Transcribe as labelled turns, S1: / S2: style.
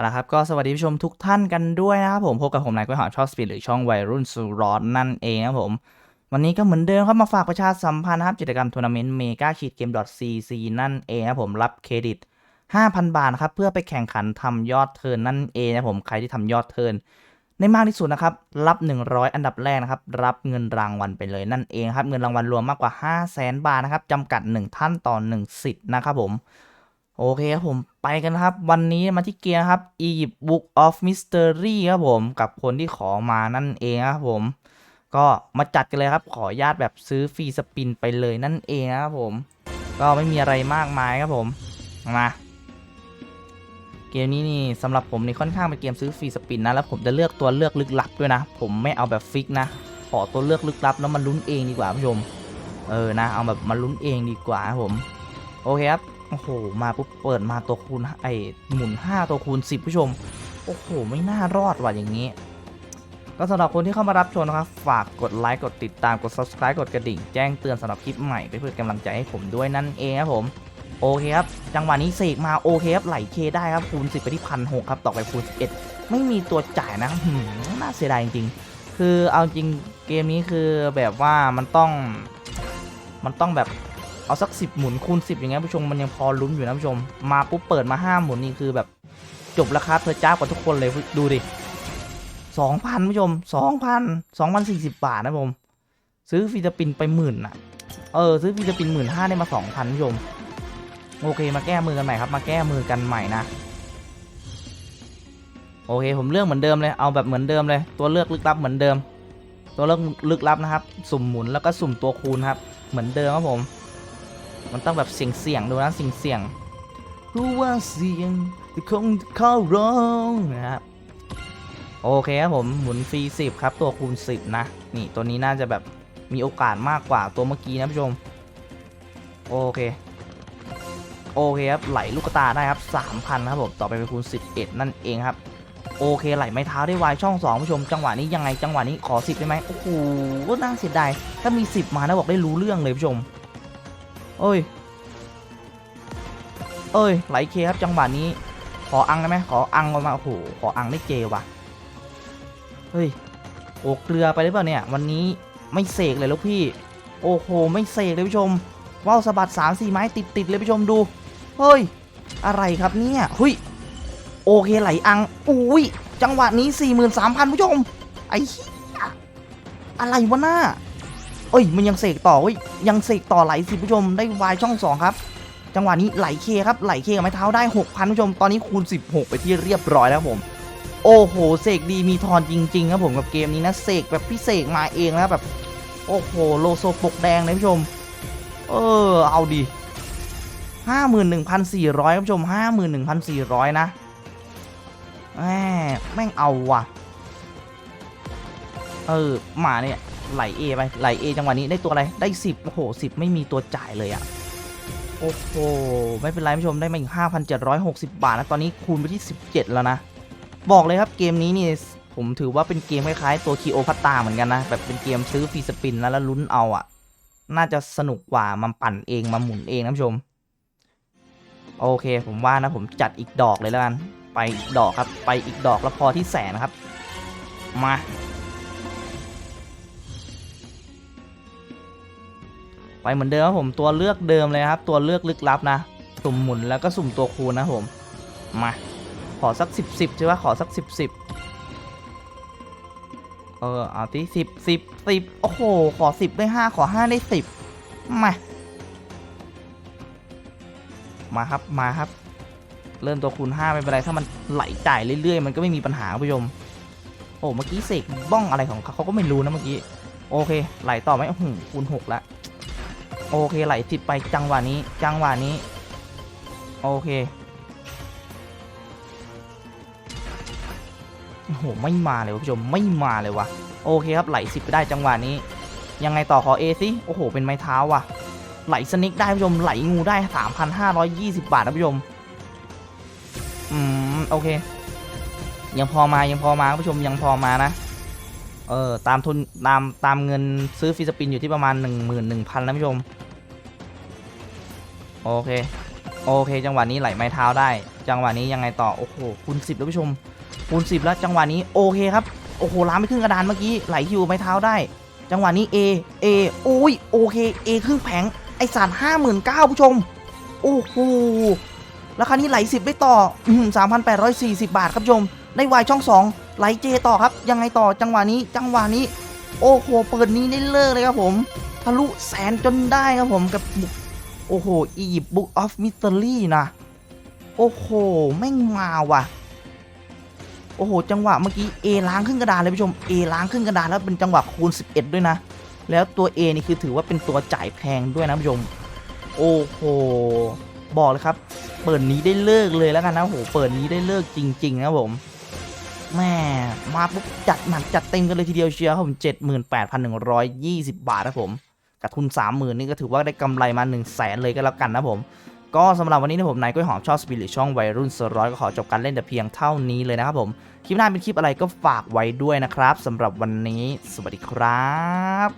S1: เอาละครับก็สวัสดีผู้ชมทุกท่านกันด้วยนะครับผมพบกับผมนายกล้ยหอมชอบสปีดหรือช่องวัยรุ่นสุรอดนั่นเองครับผม วันนี้ก็เหมือนเดิมครับมาฝากประชาสัมพันธ์นะครับกิจกรรมทัวร์นาเมนต์เมกาชีดเกม .cc นั่นเองครับผมรับเครดิต 5,000 บาทนะครับเพื่อไปแข่งขันทำยอดเทิร์นนั่นเองนะผมใครที่ทำยอดเทิร์นในมากที่สุดนะครับรับ 100 อันดับแรกนะครับรับเงินรางวัลไปเลยนั่นเองครับเงินรางวัลรวมมากกว่า 5 0 0 0 0 0 บาทนะครับจำกัด 1 ท่านต่อ 1 สิทธิ์นะครับผม โอเคครับผมไปกันนะครับ วันนี้มาที่เกียร์ครับ Egypt Book of Mystery ครับผมกับคนที่ขอมานั่นเองครับผม ก็มาจัดกันเลยครับ ขอญาตแบบซื้อฟรีสปินไปเลยนั่นเองนะครับผม ก็ไม่มีอะไรมากมายครับผมมาเกมนี้นี่สำหรับผมนี่ค่อนข้างเป็นเกมซื้อฟรีสปินนะแล้วผมจะเลือกตัวเลือกลึกลับด้วยนะ ผมไม่เอาแบบฟิกนะ ขอตัวเลือกลึกลับแล้วมันลุ้นเองดีกว่าผู้ชม เออนะ เอาแบบมาลุ้นเองดีกว่าครับผม โอเคครับ โอ้โห มาปุ๊บเปิดมาตัวคูณไอหมุน 5 ตัวคูณ 10 ผู้ชม โอ้โห ไม่น่ารอดว่ะอย่างนี้ ก็สำหรับคนที่เข้ามารับชมนะครับ ฝากกดไลค์ กดติดตาม กด subscribe กดกระดิ่ง แจ้งเตือนสำหรับคลิปใหม่เพื่อเป็นกำลังใจให้ผมด้วยนั่นเองครับผม โอเคครับ จังหวะนี้เสกมาโอเคครับ ไหลเคได้ครับ คูณ 10 ไปที่พันหครับ ต่อไปคูณ 11 ไม่มีตัวจ่ายนะหืมน่าเสียดายจริงๆ คือเอาจริงเกมนี้คือแบบว่ามันต้อง มันต้องแบบ เอาสักสิบหมุนคูณสิบอย่างเงี้ยผู้ชมมันยังพอลุ้นอยู่นะผู้ชม มาปุ๊บเปิดมาห้าหมุนนี่คือแบบจบราคาเพอจ้ากว่าทุกคนเลยดูดิสองพันผู้ชมสองพันสองพันสี่สิบบาทนะผม ซื้อฟิลิปปินไปหมื่นอะ เออ ซื้อฟิลิปปินหมื่นห้าได้มาสองพันผู้ชม โอเคมาแก้มือกันใหม่ครับ มาแก้มือกันใหม่นะ โอเคผมเลือกเหมือนเดิมเลย เอาแบบเหมือนเดิมเลย ตัวเลือกลึกลับเหมือนเดิม ตัวเลือกลึกลับนะครับ สุ่มหมุนแล้วก็สุ่มตัวคูณครับ เหมือนเดิมครับผม มันต้องแบบเสียงเสียงๆดูนะเสียงเสียงๆรู้ว่าเสียงแต่คงเข้าร้องนะครับโอเคครับผมหมุนฟรีสิบครับ ตัวคูณสิบนะ นี่ตัวนี้น่าจะแบบมีโอกาสมากกว่าตัวเมื่อกี้นะผู้ชม โอเค โอเคครับไหลลูกตาได้ครับ3,000ครับผมต่อไปเป็นคูณ 11 นั่นเองครับ โอเคไหลไม้เท้าได้วายช่อง2ผู้ชม จังหวะนี้ยังไงจังหวะนี้ขอ 10 ได้ไหมโอ้โหน่าเสียดายถ้ามี 10 มานะบอกได้รู้เรื่องเลยผู้ชม เอ้ย เอ้ย ไหลเคครับจังหวะนี้ ขออังได้ไหมขออังออกมาโอ้โหขออังได้เจว่ะ เฮ้ย โอ้เกลือไปหรือเปล่าเนี่ย วันนี้ไม่เสกเลยลูกพี่ โอ้โห ไม่เสกเลยผู้ชม ว่าวสะบัด3 4ไม้ติดติดเลยผู้ชมดู เฮ้ย อะไรครับเนี่ยเฮ้ย โอเคไหลอัง อุ้ย จังหวะนี้43,000ผู้ชม ไอ้เหี้ยอะไรวะหน้า เอ้ยมันยังเสกต่อเว้ยยังเสกต่อไหลสิผู้ชมได้วายช่อง 2 ครับ จังหวะนี้ไหลเคครับไหลเคกับไม้เท้าได้6,000ผู้ชมตอนนี้คูณ 16 ไปที่เรียบร้อยแล้วผม โอ้โหเสกดีมีทอนจริง ๆ ครับผมกับเกมนี้นะเสกแบบพี่เสกมาเองนะแบบ โอ้โหโลโซปกแดงเลยผู้ชม เออเอาดิห้าหมื่นหนึ่งพันสี่ร้อยผู้ชมห้าหมื่นหนึ่งพันสี่ร้อยนะแหมแม่งเอาว่ะ เออหมาเนี่ย ไหลเอไปไหลเอจังหวะนี้ได้ตัวอะไรได้สิบโอ้โหสิบไม่มีตัวจ่ายเลยอะ่ะโอ้โหไม่เป็นไรผู้ชมได้มาอีกห้าพันเจ็ดร้อยหกสิบาทนะตอนนี้คูณไปที่สิบเจ็ดแล้วนะ บอกเลยครับเกมนี้นี่ผมถือว่าเป็นเกมคล้ายๆตัวคีโอพัตตาเหมือนกันนะ แบบเป็นเกมซื้อฟรีสปินแล้วแล้วลุ้นเอาอะ น่าจะสนุกกว่ามันปั่นเองมาหมุนเองนะผู้ชม โอเคผมว่านะผมจัดอีกดอกเลยแล้วกัน ไปอีกดอกครับ ไปอีกดอกแล้วพอที่แสนนะครับ มา ไปเหมือนเดิมครับผมตัวเลือกเดิมเลยครับ ตัวเลือกลึกลับนะ สุ่มหมุนแล้วก็สุ่มตัวคูณนะผมมาขอสักสิบสิบใช่ปะขอสักสิบสิบเออเอาที่สิบสิบสิบโอ้โห ขอสิบได้ห้าขอห้าได้สิบมามาครับมาครับ เริ่มตัวคูณ5ไม่เป็นไรถ้ามันไหลจ่ายเรื่อยๆ มันก็ไม่มีปัญหาคุณผู้ชมโอ้เมื่อกี้เสกบ้องอะไรของเขาเขาก็ไม่รู้นะเมื่อกี้ โอเค ไหลต่อไหมโอ้โหคูณ6แล้ว โอเคไหลติดไปจังหวะนี้ จังหวะนี้ โอเคโอ้โหไม่มาเลยคุณผู้ชมไม่มาเลยวะโอเคครับไหลสิบไปได้จังหวะนี้ ยังไงต่อขอเอสิโอ้โห เป็นไม้เท้าว่ะ ไหลสนิกได้ผู้ชมไหลงูได้ 3,520 บาทนะผู้ชมอืมโอเค ยังพอมายังพอมาผู้ชมยังพอมานะ เออตามทุนตามตามเงินซื้อฟิสปินอยู่ที่ประมาณ 11,000นะผู้ชม โอเค โอเค จังหวะนี้ไหลไม้เท้าได้ จังหวะนี้ยังไงต่อ โอ้โหคูณ10แล้วผู้ชมคูณ10 แล้วจังหวะนี้โอเคครับ โอ้โหล้ามไปครึ่งกระดานเมื่อกี้ไหลคิวไม้เท้าได้ จังหวะนี้ A A โอ้ยโอเค A ครึ่งแผงไอสารห้าหมื่นเก้าผู้ชม โอ้โหแล้วคราวนี้ไหลสิบได้ต่อสามพันแปดร้อยสี่สิบบาทครับผู้ชม ได้วายช่องสอง ไหลเจต่อครับ ยังไงต่อจังหวะนี้จังหวะนี้ โอ้โหเปิดนี้ได้เลิกเลยครับผม ทะลุแสนจนได้ครับผมกับโอ้โหอียิปต์บุ๊กออฟมิส t ต r รี่นะ โอ้โหแม่งมาว่ะโอ้โห จังหวะเมื่อกี้ A ล้างขึ้นกระดานเลยผู้ชม A ล้างขึ้นกระดานแล้วเป็นจังหวะคูณ 11 ด้วยนะ แล้วตัว A นี่คือถือว่าเป็นตัวจ่ายแพงด้วยนะผู้ชม โอ้โห บอกเลยครับ เปิดนี้ได้เลิกเลยแล้วกันนะโอ้โห เปิดนี้ได้เลิกจริง ๆ นะผม แม่มาปุ๊บจัดหนักจัดเต็มกันเลยทีเดียวเชียร์ครับผม 78,120 บาทครับผมกับทุน 30,000 นี่ก็ถือว่าได้กำไรมา 1 0 0 0 0แสนเลยก็แล้วกันนะผม ก็สำหรับวันนี้นะผมนายก้อยหอมชอบสปิริตช่องวัยรุ่นเซอร์ร้อยก็ขอจบการเล่นแต่เพียงเท่านี้เลยนะครับผม คลิปหน้าเป็นคลิปอะไรก็ฝากไว้ด้วยนะครับสำหรับวันนี้ สวัสดีครับ